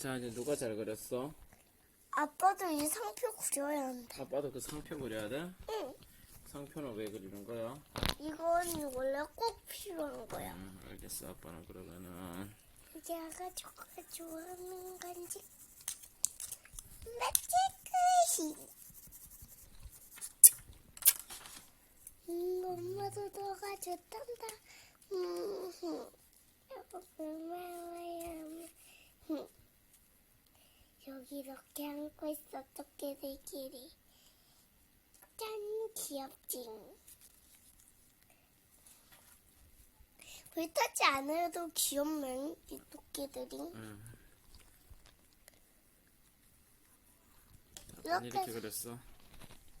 자, 이제 누가 잘 그렸어? 아빠도 이 상표 그려야 한다. 아빠도 그 상표 그려야 돼? 응. 상표는 왜 그리는 거야? 이건 원래 꼭 필요한 거야. 음, 알겠어. 아빠는 그러면은 이게 아가씨가 좋아하는 건지. 맛있 것이. 음, 엄마도 너가 좋단다. 음, 여보, 고마워요. 음. 여기 이렇게 안고 있어, 토끼들끼리. 짠, 귀엽지? 불 타지 않아도 귀엽네, 이 토끼들이. 음, 이렇게, 이렇게 그렸어.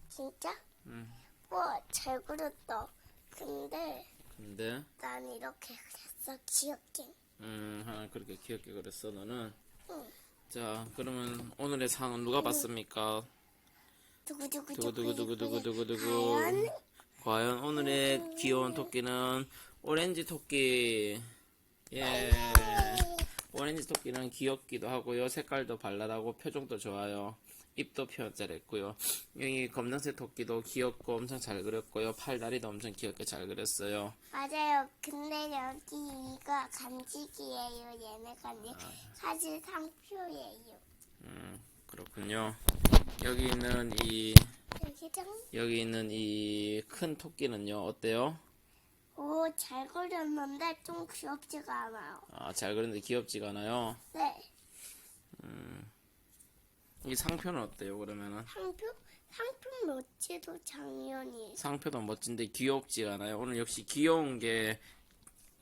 진짜? 음. 와, 잘 그렸다. 근데 근데 난 이렇게 그렸어, 귀엽게. 음, 하나 그렇게 귀엽게 그렸어. 너는. 응. 자, 그러면 오늘의 상은 누가 받습니까? 두구두구두구두구두구두구. 과연? 과연 오늘의 귀여운 토끼는 오렌지 토끼. 예. 오렌지 토끼는 귀엽기도 하고요. 색깔도 발랄하고 표정도 좋아요. 입도 표현 잘했고요. 여기 검정색 토끼도 귀엽고 엄청 잘 그렸고요. 팔다리도 엄청 귀엽게 잘 그렸어요. 맞아요. 근데 여기 이거 간직이에요. 얘네가 내 사실 상표예요. 음, 그렇군요. 여기 있는 이 여기장 여기 있는 이 큰 토끼는요. 어때요? 오, 잘 그렸는데 좀 귀엽지가 않아요. 아, 잘 그렸는데 귀엽지가 않아요. 네. 이 상표는 어때요? 그러면은 상표? 상표 멋지도 작년이. 상표도 멋진데 귀엽지가 않아요. 오늘 역시 귀여운 게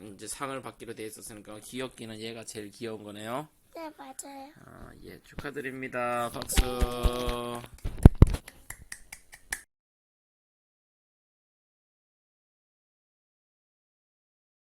이제 상을 받기로 돼 있었으니까 귀엽기는 얘가 제일 귀여운 거네요. 네, 맞아요. 아, 예, 축하드립니다. 박수.